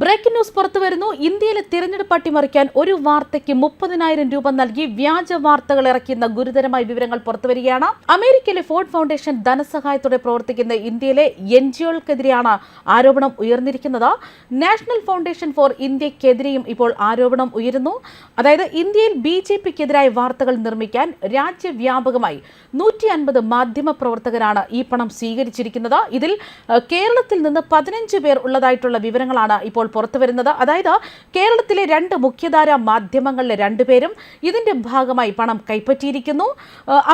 Breaking news പുറത്തു വരുന്നു. ഇന്ത്യയിലെ തിരഞ്ഞെടുപ്പ് അട്ടിമറിക്കാൻ ഒരു വാർത്തയ്ക്ക് മുപ്പതിനായിരം രൂപ നൽകി വ്യാജ വാർത്തകൾ ഇറക്കിയെന്ന ഗുരുതരമായ വിവരങ്ങൾ പുറത്തുവരികയാണ് അമേരിക്കയിലെ ഫോർഡ് ഫൗണ്ടേഷൻ ധനസഹായത്തോടെ പ്രവർത്തിക്കുന്ന ഇന്ത്യയിലെ എൻ ജിഒകൾക്കെതിരെയാണ് ആരോപണം ഉയർന്നിരിക്കുന്നത്. നാഷണൽ ഫൗണ്ടേഷൻ ഫോർ ഇന്ത്യക്കെതിരെയും ഇപ്പോൾ ആരോപണം ഉയരുന്നു. അതായത് ഇന്ത്യയിൽ ബി ജെ പിക്കെതിരായ വാർത്തകൾ നിർമ്മിക്കാൻ രാജ്യവ്യാപകമായി നൂറ്റി അൻപത് മാധ്യമ പ്രവർത്തകരാണ് ഈ പണം സ്വീകരിച്ചിരിക്കുന്നത്. ഇതിൽ കേരളത്തിൽ നിന്ന് പതിനഞ്ച് പേർ ഉള്ളതായിട്ടുള്ള വിവരങ്ങളാണ് ഇപ്പോൾ പുറത്തു വരുന്നത്. അതായത് കേരളത്തിലെ രണ്ട് മുഖ്യധാര മാധ്യമങ്ങളിലെ രണ്ടുപേരും ഇതിന്റെ ഭാഗമായി പണം കൈപ്പറ്റിയിരിക്കുന്നു.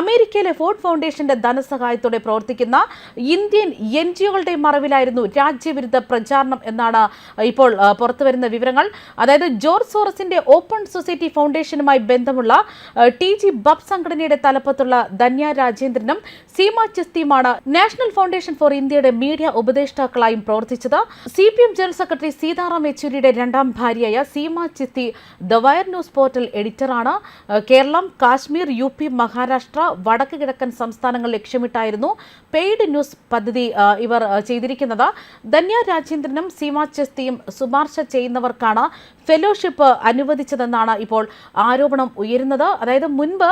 അമേരിക്കയിലെ ഫോർഡ് ഫൗണ്ടേഷന്റെ ധനസഹായത്തോടെ പ്രവർത്തിക്കുന്ന ഇന്ത്യൻ എൻ ജിഒകളുടെ മറവിലായിരുന്നു രാജ്യവിരുദ്ധ പ്രചാരണം എന്നാണ് ഇപ്പോൾ പുറത്തുവരുന്ന പുറത്തു വരുന്ന വിവരങ്ങൾ. അതായത് ജോർജ് സോറസിന്റെ ഓപ്പൺ സൊസൈറ്റി ഫൗണ്ടേഷനുമായി ബന്ധമുള്ള ടി ജി ബബ് സംഘടനയുടെ തലപ്പത്തുള്ള ധന്യ രാജേന്ദ്രനും സീമ ചിസ്തിയുമാണ് നാഷണൽ ഫൗണ്ടേഷൻ ഫോർ ഇന്ത്യയുടെ മീഡിയ ഉപദേഷ്ടാക്കളായും പ്രവർത്തിച്ചത്. C P M general secretary Sitaram യെച്ചൂരിയുടെ രണ്ടാം ഭാര്യയായ Seema Chishti the wire news portal എഡിറ്ററാണ്. Keralam Kashmir U P Maharashtra വടക്ക് കിഴക്കൻ സംസ്ഥാനങ്ങൾ ലക്ഷ്യമിട്ടായിരുന്നു പെയ്ഡ് ന്യൂസ് പദ്ധതി ഇവർ ചെയ്തിരിക്കുന്നത്. ധന്യ രാജേന്ദ്രനും സീമ ചിസ്തിയും ശുപാർശ ചെയ്യുന്നവർക്കാണ് ഫെലോഷിപ്പ് അനുവദിച്ചതെന്നാണ് ഇപ്പോൾ ആരോപണം ഉയരുന്നത്. അതായത് മുൻപ്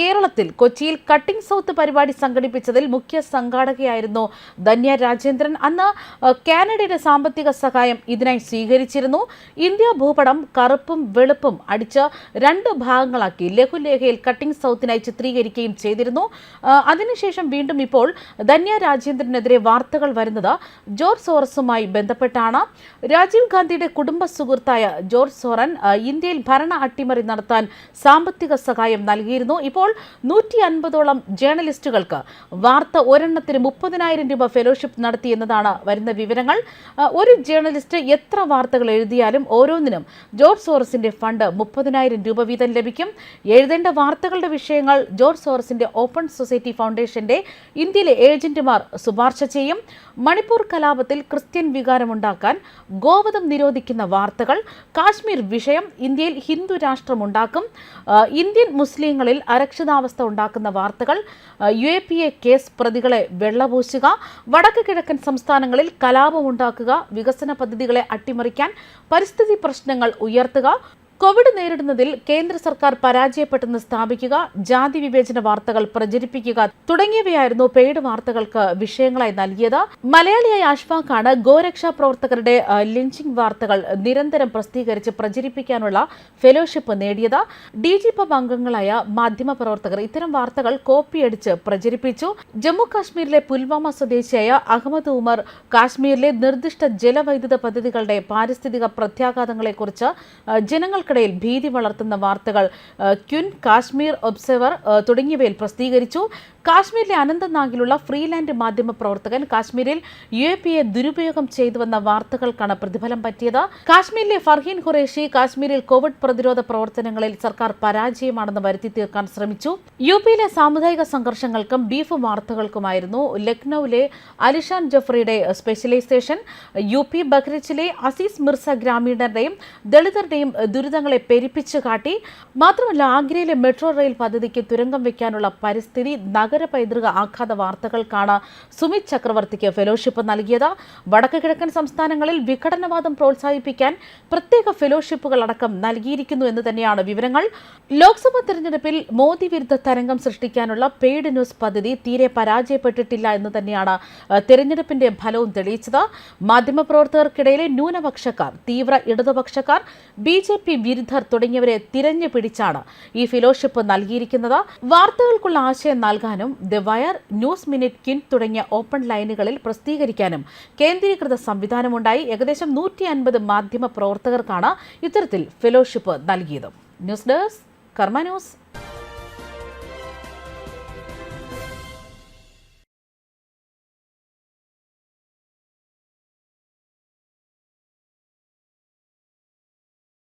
കേരളത്തിൽ കൊച്ചിയിൽ കട്ടിംഗ് സൗത്ത് പരിപാടി സംഘടിപ്പിച്ചതിൽ മുഖ്യ സംഘാടകയായിരുന്നു ധന്യ രാജേന്ദ്രൻ. അന്ന് കാനഡയുടെ സാമ്പത്തിക സഹായം ഇതിനായി സ്വീകരിച്ചിരുന്നു. ഇന്ത്യ ഭൂപടം കറുപ്പും വെളുപ്പും അടിച്ച് രണ്ട് ഭാഗങ്ങളാക്കി. ലഘുലേഖയിൽ കട്ടിംഗ് സൗത്തിനായി ചിത്രീകരിക്കുകയും ചെയ്തിരുന്നു. അതിനുശേഷം വീണ്ടും ഇപ്പോൾ ധന്യ രാജേന്ദ്രനെതിരെ വാർത്തകൾ വരുന്നത് ജോർജ് സോറസുമായി ബന്ധപ്പെട്ടാണ്. രാജീവ് ഗാന്ധിയുടെ കുടുംബ സുഹൃത്തായ ജോർജ് സോറൻ ഇന്ത്യയിൽ ഭരണ അട്ടിമറി നടത്താൻ സാമ്പത്തിക സഹായം നൽകിയിരുന്നു. ഇപ്പോൾ നൂറ്റി അൻപതോളം ജേർണലിസ്റ്റുകൾക്ക് വാർത്ത ഒരെണ്ണത്തിന് മുപ്പതിനായിരം രൂപ ഫെലോഷിപ്പ് നടത്തി എന്നതാണ് വരുന്ന വിവരങ്ങൾ. ഒരു ജേർണലിസ്റ്റ് എത്ര വാർത്തകൾ എഴുതിയാലും ഓരോന്നിനും ജോർജ് സോറസിന്റെ ഫണ്ട് മുപ്പതിനായിരം രൂപ വീതം ലഭിക്കും. എഴുതേണ്ട വാർത്തകളുടെ വിഷയങ്ങൾ ജോർജ് സോറസിന്റെ ഓപ്പൺ സൊസൈറ്റി ഫൗണ്ടേഷന്റെ ഇന്ത്യയിലെ ഏജന്റുമാർ ശുപാർശ ചെയ്യും. മണിപ്പൂർ കലാപത്തിൽ ക്രിസ്ത്യൻ വികാരമുണ്ടാക്കാൻ ഗോവധം നിരോധിക്കുന്ന വാർത്തകൾ. കാശ്മീർ വിഷയം ഇന്ത്യയിൽ ഹിന്ദു രാഷ്ട്രമുണ്ടാക്കും. ഇന്ത്യൻ മുസ്ലിങ്ങളിൽ അരക്ഷിതാവസ്ഥ ഉണ്ടാക്കുന്ന വാർത്തകൾ. U A P A case പ്രതികളെ വെള്ളപൂശുക. വടക്ക് കിഴക്കൻ സംസ്ഥാനങ്ങളിൽ കലാപമുണ്ടാക്കുക. വികസന പദ്ധതികളെ അട്ടിമറിക്കാൻ പരിസ്ഥിതി പ്രശ്നങ്ങൾ ഉയർത്തുക കോവിഡ് നേരിടുന്നതിൽ കേന്ദ്ര സർക്കാർ പരാജയപ്പെട്ടെന്ന് സ്ഥാപിക്കുക ജാതി വിവേചന വാർത്തകൾ പ്രചരിപ്പിക്കുക തുടങ്ങിയവയായിരുന്നു പെയ്ഡ് വാർത്തകൾക്ക് വിഷയങ്ങളായി നൽകിയത്. മലയാളിയായ അഷ്ഫാഖാണ് ഗോരക്ഷാ പ്രവർത്തകരുടെ ലിഞ്ചിംഗ് വാർത്തകൾ നിരന്തരം പ്രസിദ്ധീകരിച്ച് പ്രചരിപ്പിക്കാനുള്ള ഫെലോഷിപ്പ് നേടിയത്. ഡി ജി പബ് അംഗങ്ങളായ മാധ്യമ പ്രവർത്തകർ ഇത്തരം വാർത്തകൾ കോപ്പിയടിച്ച് പ്രചരിപ്പിച്ചു. ജമ്മു കാശ്മീരിലെ പുൽവാമ സ്വദേശിയായ അഹമ്മദ് ഉമർ കാശ്മീരിലെ നിർദ്ദിഷ്ട ജലവൈദ്യുത പദ്ധതികളുടെ പാരിസ്ഥിതിക പ്രത്യാഘാതങ്ങളെക്കുറിച്ച് ആ, ജനങ്ങൾക്കിടയിൽ ഭീതി വളർത്തുന്ന വാർത്തകൾ ക്യുൻ കാശ്മീർ ഒബ്സർവർ തുടങ്ങിയവയിൽ പ്രസിദ്ധീകരിച്ചു. കാശ്മീരിലെ അനന്തനാഗിലുള്ള ഫ്രീലാൻഡ് മാധ്യമ പ്രവർത്തകൻ കാശ്മീരിൽ യു എ പി എ ദുരുപയോഗം ചെയ്തുവെന്ന വാർത്തകൾക്കാണ് പ്രതിഫലം പറ്റിയത്. കാശ്മീരിലെ ഫർഹീൻ ഖുറേഷി കാശ്മീരിൽ കോവിഡ് പ്രതിരോധ പ്രവർത്തനങ്ങളിൽ സർക്കാർ പരാജയമാണെന്ന് വരുത്തി തീർക്കാൻ ശ്രമിച്ചു. യു പിയിലെ സാമുദായിക സംഘർഷങ്ങൾക്കും ബീഫ് വാർത്തകൾക്കുമായിരുന്നു. ലക്നൌവിലെ അലിഷാൻ ജഫ്രിയുടെ സ്പെഷ്യലൈസേഷൻ യു പി ബഹ്റിച്ചിലെ അസീസ് മിർസ ഗ്രാമീണരുടെയും ദളിതരുടെയും ദുരിതങ്ങളെ പെരിപ്പിച്ചു കാട്ടി മാത്രമല്ല ആഗ്രയിലെ മെട്രോ റെയിൽ പദ്ധതിക്ക് തുരങ്കം വയ്ക്കാനുള്ള പരിസ്ഥിതി നഗര പൈതൃക ആഘാത വാർത്തകൾക്കാണ് സുമിത് ചക്രവർത്തിക്ക് ഫെലോഷിപ്പ് നൽകിയത്. വടക്ക് കിഴക്കൻ സംസ്ഥാനങ്ങളിൽ വിഘടനവാദം പ്രോത്സാഹിപ്പിക്കാൻ പ്രത്യേക ഫെലോഷിപ്പുകൾ അടക്കം നൽകിയിരിക്കുന്നു എന്ന് തന്നെയാണ് വിവരങ്ങൾ. ലോക്സഭാ തെരഞ്ഞെടുപ്പിൽ മോദി വിരുദ്ധ തരംഗം സൃഷ്ടിക്കാനുള്ള പെയ്ഡ് ന്യൂസ് പദ്ധതി തീരെ പരാജയപ്പെട്ടിട്ടില്ല എന്ന് തന്നെയാണ് തെരഞ്ഞെടുപ്പിന്റെ ഫലവും തെളിയിച്ചത്. മാധ്യമപ്രവർത്തകർക്കിടയിലെ ന്യൂനപക്ഷക്കാർ തീവ്ര ഇടതുപക്ഷക്കാർ ബി ജെ പി വിരുദ്ധർ തുടങ്ങിയവരെ തിരഞ്ഞു പിടിച്ചാണ് ഈ ഫെലോഷിപ്പ് നൽകിയിരിക്കുന്നത്. വാർത്തകൾക്കുള്ള ആശയം നൽകാനും ദ വയർ ന്യൂസ് മിനിറ്റ് കിൻ തുടങ്ങിയ ഓപ്പൺ ലൈനുകളിൽ പ്രസിദ്ധീകരിക്കാനും കേന്ദ്രീകൃത സംവിധാനമുണ്ടായി. ഏകദേശം നൂറ്റി അൻപത് മാധ്യമ പ്രവർത്തകർക്കാണ് ഇത്തരത്തിൽ ഫെലോഷിപ്പ് നൽകിയത്. News desk Karma news.